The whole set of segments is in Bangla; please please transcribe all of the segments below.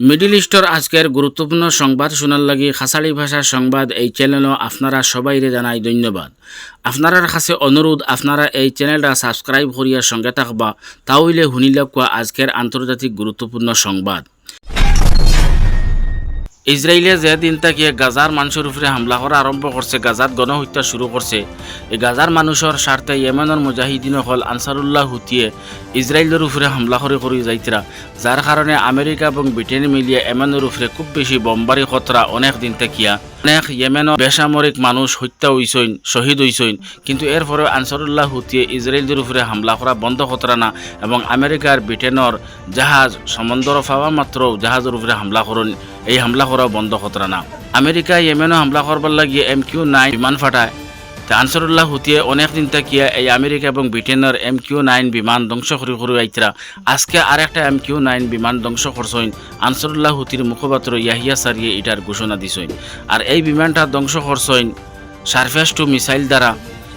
মিডিল ইস্টর আজকের গুরুত্বপূর্ণ সংবাদ শোনার লাগি খাসাড়ি ভাষার সংবাদ এই চ্যানেলও আপনারা সবাইরে জানাই ধন্যবাদ। আপনারার কাছে অনুরোধ আপনারা এই চ্যানেলটা সাবস্ক্রাইব করিয়া সঙ্গে থাকবা, তাহলে শুনিলে কোয়া আজকের আন্তর্জাতিক গুরুত্বপূর্ণ সংবাদ। ইসরায়েলে যে দিন থেকে গাজার মানুষের উপরে হামলা করা আরম্ভ করছে গাজাত গণহত্যা শুরু করছে এই গাজার মানুষের স্বার্থে ইয়েমেনের মুজাহিদিন হল আনসারুল্লাহ হুতিয়ে ইসরায়েলের উপরে হামলা করে করে যাইতরা যার কারণে আমেরিকা এবং ব্রিটেন মিলিয়ে ইয়েমেনের উপরে খুব বেশি বোমবারি খতরা অনেক দিন থেকিয়া অনেক ইয়েমেনের বেসামরিক মানুষ হত্যা হইসইন শহীদ হইসইন কিন্তু এরপরে আনসারুল্লাহ হুতিয়ে ইসরায়েলদের উপরে হামলা করা বন্ধ খতরা না এবং আমেরিকার ব্রিটেনের জাহাজ সমন্দর পাওয়া মাত্র জাহাজের উপরে হামলা করুন এই হামলা করাও বন্ধ খতরা না। আমেরিকা ইয়েমেনও হামলা করবার লাগিয়ে এম কিউ নাই বিমান ফাটায়। আনসারুল্লাহ হুতিয়ে অনেক দিন তাকিয়া এই আমেরিকা এবং ব্রিটেনের এম কিউ নাইন বিমান ধ্বংস করে করে আইতরা আজকে আর একটা এম কিউ নাইন বিমান ধ্বংস করছইন আনসারুল্লাহ হুতির মুখপাত্র ইয়াহিয়া সারিয়ে এটার ঘোষণা দিছইন। আর এই বিমানটা ধ্বংস করছইন সারফেস টু মিসাইল দ্বারা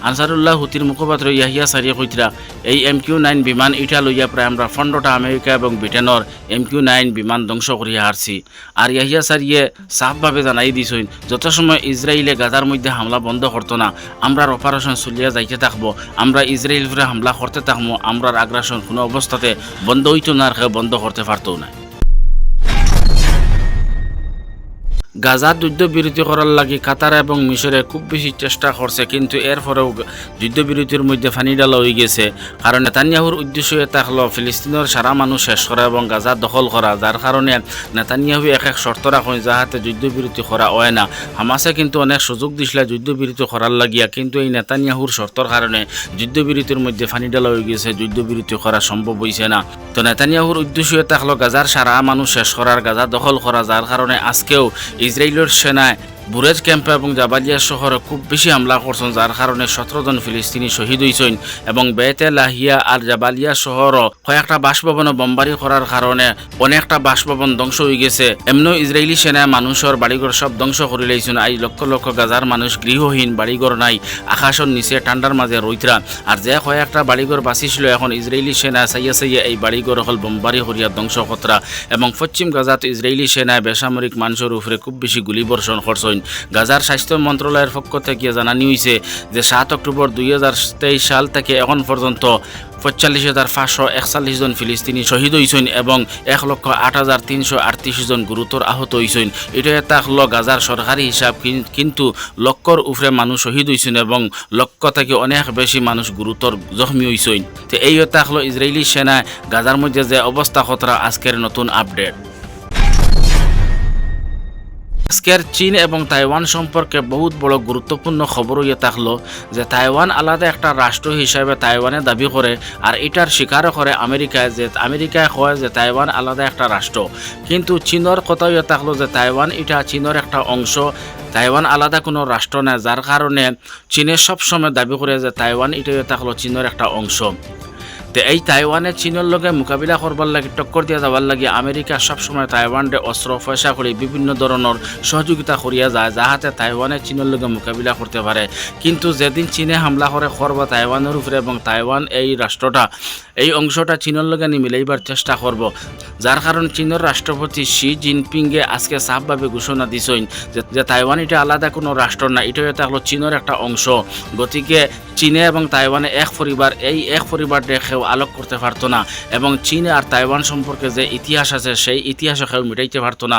আনসারুল্লাহ হুতির মুখপাত্র ইয়াহিয়া সারিয়ে কইতরা এই এম কিউ নাইন বিমান ইটা লইয়া প্রায় আমরা পনেরোটা আমেরিকা এবং ব্রিটেনের এম কিউ নাইন বিমান ধ্বংস করিয়া হারছি আর ইয়াহিয়া সারিয়ে সাফভাবে জানাই দিছইন, যত সময় ইসরায়েলে গাজার মধ্যে হামলা বন্ধ করতো না আমরার অপারেশন চলিয়া যাইতে থাকব, আমরা ইসরায়েল হামলা করতে থাকব আমরার আগ্রাসন কোনো অবস্থাতে বন্ধ হইতো না আর বন্ধ করতে পারতো না গাজা যুদ্ধবিরতি করার লাগি কাতার এবং মিশরে খুব বেশি চেষ্টা করছে, কিন্তু এরপরেও যুদ্ধবিরতির মধ্যে ফানি ডালা হয়ে গেছে। কারণ নেতানিয়াহুর উদ্দেশ্য এটা হলো ফিলিস্তিনের সারা মানুষ শেষ করা এবং গাজা দখল করা যার কারণে নেতানিয়াহু এক এক শর্ত রাখেন যাহাতে যুদ্ধবিরতি করা হয় না। হামাসে কিন্তু অনেক সুযোগ দিছিল যুদ্ধবিরতি করার লাগিয়া, কিন্তু এই নেতানিয়াহুর শর্তর কারণে যুদ্ধবিরতির মধ্যে ফানি ডালা হয়ে গেছে, যুদ্ধবিরতি করা সম্ভব হয়েছে না। তো নেতানিয়াহুর উদ্দেশ্য এটা হলো গাজার সারা মানুষ শেষ করার গাজা দখল করা যার কারণে আজকেও ইসরায়েলের সেনায় বুরেজ ক্যাম্প এবং জাবালিয়া শহরে খুব বেশি হামলা করছেন, যার কারণে সতেরো জন ফিলিস্তিনি শহীদ হয়েছেন এবং বেতে লাহিয়া আর জাবালিয়া শহরও কয়েকটা বাসভবনে বোমবারি করার কারণে অনেকটা বাসভবন ধ্বংস হয়ে গেছে। এমন ইসরায়েলি সেনায় মানুষের বাড়িঘর সব ধ্বংস করে লাইছেন। আই লক্ষ লক্ষ গাজার মানুষ গৃহহীন, বাড়িঘর নাই, আকাশের নিচে ঠান্ডার মাঝে রইতরা। আর যে কয়েকটা বাড়িঘর বাঁচিছিল এখন ইসরায়েলি সেনা চাইয়া চাইয়া এই বাড়িঘর হল বোমবারি করিয়া ধ্বংস কতরা। এবং পশ্চিম গাজাত ইসরায়েলি সেনায় বেসামরিক মানুষের উপরে খুব বেশি গুলি বর্ষণ করছেন গাজার স্বাস্থ্য মন্ত্রণালয়ের পক্ষ থেকে জানানি হয়েছে যে সাত অক্টোবর দুই হাজার তেইশ সাল থেকে এখন পর্যন্ত পঁয়তাল্লিশ হাজার পাঁচশো একচল্লিশ জন ফিলিস্তিনি শহীদ হয়েছেন এবং এক লক্ষ আট হাজার তিনশো আটত্রিশ জন গুরুতর আহত হয়েছেন এটা এটা হলো গাজার সরকারি হিসাব কিন- কিন্তু লক্ষর উপরে মানুষ শহীদ হয়েছেন এবং লক্ষ থেকে অনেক বেশি মানুষ গুরুতর জখমি হয়েছেন তো এই এটা হলো ইসরায়েলি সেনায় গাজার মধ্যে যে অবস্থা খতরা আজকের নতুন আপডেট। আজকের চীন এবং তাইওয়ান সম্পর্কে বহুত বড় গুরুত্বপূর্ণ খবর ইয়ে থাকল যে তাইওয়ান আলাদা একটা রাষ্ট্র হিসাবে তাইওয়ানে দাবি করে, আর এটার স্বীকারও করে আমেরিকায় যে, আমেরিকায় কয় যে তাইওয়ান আলাদা একটা রাষ্ট্র। কিন্তু চীনের কথা ইয়ে থাকল যে তাইওয়ান এটা চীনের একটা অংশ, তাইওয়ান আলাদা কোনো রাষ্ট্র না যার কারণে চীনে সবসময় দাবি করে যে তাইওয়ান এটা ইয়ে থাকল চীনের একটা অংশ। এই তাইওয়ানে চীনের লগে মোকাবিলা করবার লাগে টক্কর দিয়া যাবার লাগে আমেরিকা সবসময় তাইওয়ানরে অস্ত্র পয়সা করে বিভিন্ন ধরনের সহযোগিতা করিয়া যায়, যাহাতে তাইওয়ানে চীনের লগে মোকাবিলা করতে পারে কিন্তু যেদিন চীনে হামলা করে করব তাইওয়ানের উপরে এবং তাইওয়ান এই রাষ্ট্রটা এই অংশটা চীনের লগে নি মিলাইবার চেষ্টা করব যার কারণে চীনের রাষ্ট্রপতি শি জিনপিংয়ে আজকে সাফভাবে ঘোষণা দিছেন যে তাইওয়ান এটা আলাদা কোনো রাষ্ট্র না এটা এটা হলো চীনের একটা অংশ। গতিকে চীনে এবং তাইওয়ানে এক পরিবার এই এক পরিবার কেউ আলোক করতে পারতো না এবং চীন আর তাইওয়ান সম্পর্কে যে ইতিহাস আছে, সেই ইতিহাসও কেউ মিটাইতে পারতো না।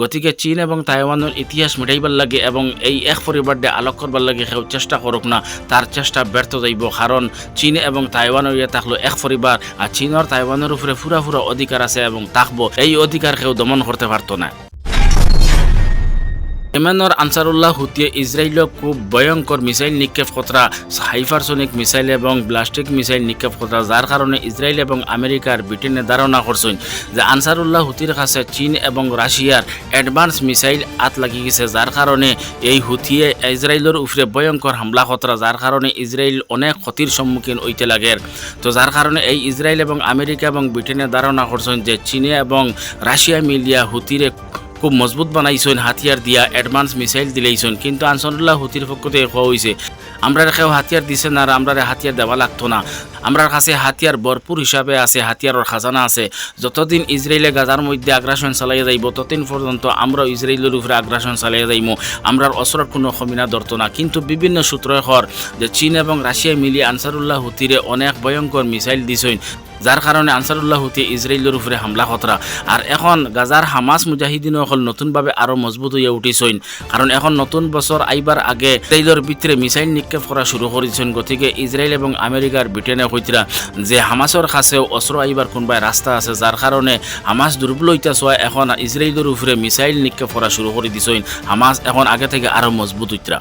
গতিকে চীন এবং তাইওয়ানের ইতিহাস মিটাইবার লাগে এবং এই এক পরিবার দিয়ে আলোক করবার লাগে কেউ চেষ্টা করুক না, তার চেষ্টা ব্যর্থ যাইব। কারণ চীন এবং তাইওয়ানের ইয়ে থাকল এক পরিবার আর চীনের তাইওয়ানের উপরে ফুরা ফুরা অধিকার আছে এবং থাকব। এই অধিকার কেউ দমন করতে পারতো না। ইয়েমেনের আনসারুল্লাহ হুতিয়ে ইসরায়েলক খুব ভয়ঙ্কর মিসাইল নিক্ষেপ কতরা হাইপারসোনিক মিসাইল এবং ব্লাস্টিক মিসাইল নিক্ষেপ কতরা যার কারণে ইসরায়েল এবং আমেরিকার ব্রিটেনে ধারণা করছেন যে আনসারুল্লাহ হুতির কাছে চীন এবং রাশিয়ার অ্যাডভান্স মিসাইল আত লাগি গেছে যার কারণে এই হুতিয়ে ইসরায়েলের উপরে ভয়ঙ্কর হামলা খতরা যার কারণে ইসরায়েল অনেক ক্ষতির সম্মুখীন হইতে লাগে। তো যার কারণে এই ইসরায়েল এবং আমেরিকা এবং ব্রিটেনে ধারণা করছেন যে চীনে এবং রাশিয়া মিলিয়া হুতিরে খুব মজবুত বানাইছেন, হাতিয়ার দিয়া অ্যাডভান্স মিসাইল দিলেইছেন। কিন্তু আনসারুল্লাহ হুতির পক্ষ থেকে কোয়া হয়েছে আমরা কেউ হাতিয়ার দিছে না আর আমরা হাতিয়ার দেওয়া লাগতো না। আমরার কাছে হাতিয়ার ভরপুর হিসাবে আছে হাতিয়ারের খাজানা আছে। যতদিন ইসরায়েলে গাজার মধ্যে আগ্রাসন চালাইয়া যাইব, ততদিন পর্যন্ত আমরা ইসরায়েলের উপরে আগ্রাসন চালাইয়া যাইব আমরার অসরের কোনো কমিনা ধরতো না। কিন্তু বিভিন্ন সূত্রয় খর যে চীন এবং রাশিয়া মিলিয়ে আনসারুল্লাহ হুতিরে অনেক ভয়ঙ্কর মিসাইল দিছইন যার কারণে আনসারুল্লাহ হুতি ইসরায়েলের উপরে হামলা খতরা আর এখন গাজার হামাস মুজাহিদিন অকল নতুনভাবে আরও মজবুত হইয়া উঠিছইন। কারণ এখন নতুন বছর আইবার আগে ইসরায়েলের ভিতরে মিসাইল নিক্ষেপ করা শুরু করেছেন গতিকে ইসরায়েল এবং আমেরিকার ব্রিটেনে কইতরা যে হামাসের কাছেও অস্ত্র আইবার কোনবাই রাস্তা আছে যার কারণে হামাস দুর্বল হইতা সোয়া এখন ইসরায়েলের উপরে মিসাইল নিক্ষেপ করা শুরু করে দিছইন। হামাস এখন আগে থেকে আরও মজবুত হইতরা